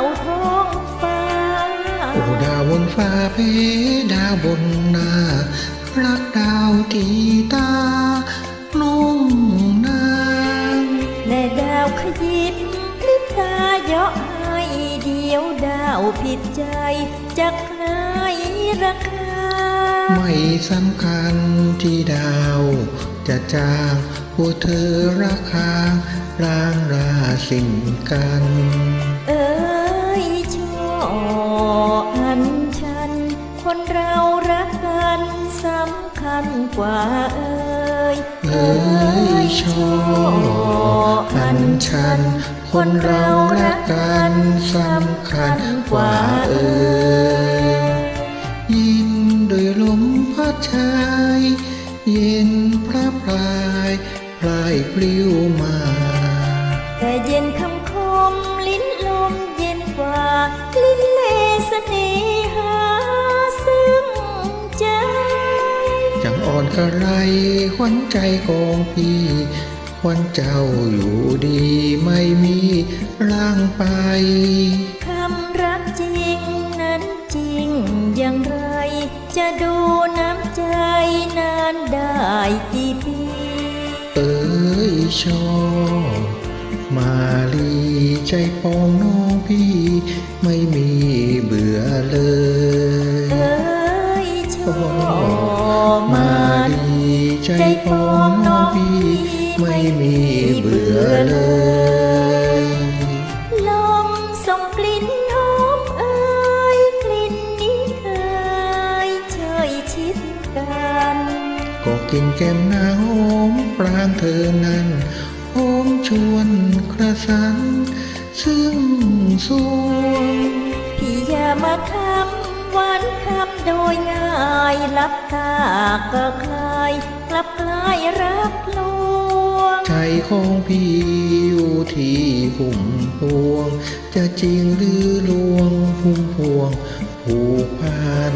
าท้องฟ้า โอ้ดาวบนฟ้าเพดาวบนนารักดาวตีตาลุ่มนางแน่ดาวขยิบพลิบตาเยาะให้เดียวดาวผิดใจจะคลายราคา ไม่สำคัญที่ดาว จะจางผู้เธอราคาร่างราสิ่งกัน เรารักกันสำคัญกว่าเอ้ยเอ้ยชอบอันชัน คนเรารักกันสำคัญกว่าเอ่ยยินโดวยลมพัดชายเย็นพระพรายพลายปลิวมาแต่เย็นคำคมลิ้นลมเย็นกว่าลิ้นเลสเน กระไรขวัญใจของพี่ขวัญเจ้าอยู่ดีไม่มีร่างไป คำรักจริงนั้นจริงอย่างไร จะดูน้ำใจนานได้กี่ปี เอ้ยชอบมาลีใจปองน้องพี่ ไม่มีเบื่อเลย เอ้ยชอบ มามาลีใจปองน้องพี่ไม่มีเบื่อเลยลมส่งกลิ่นหอมเอ้ยกลิ่นนี้เคยเชยชิดกันก็กินแก้มหน้าหอมปรางเธอนั้นหอมชวนกระสันซึ่งสวงพี่อย่ามาทำายลับตาก็คลายกลับกลายรักลวงใจของพี่อยู่ที่หุ่มพวง จะจริงหรือลวงหุ่มพวงผูกพัน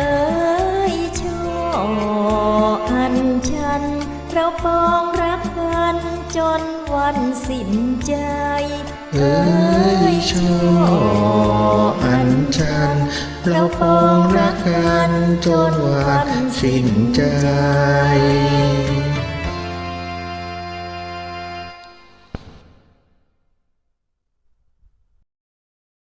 เอ้ยช่ออันฉัน เราปองรักกัน จนวันสิ้นใจ เอ้ยชออันชัน เราปองรักกันจนวันสิ้นใจ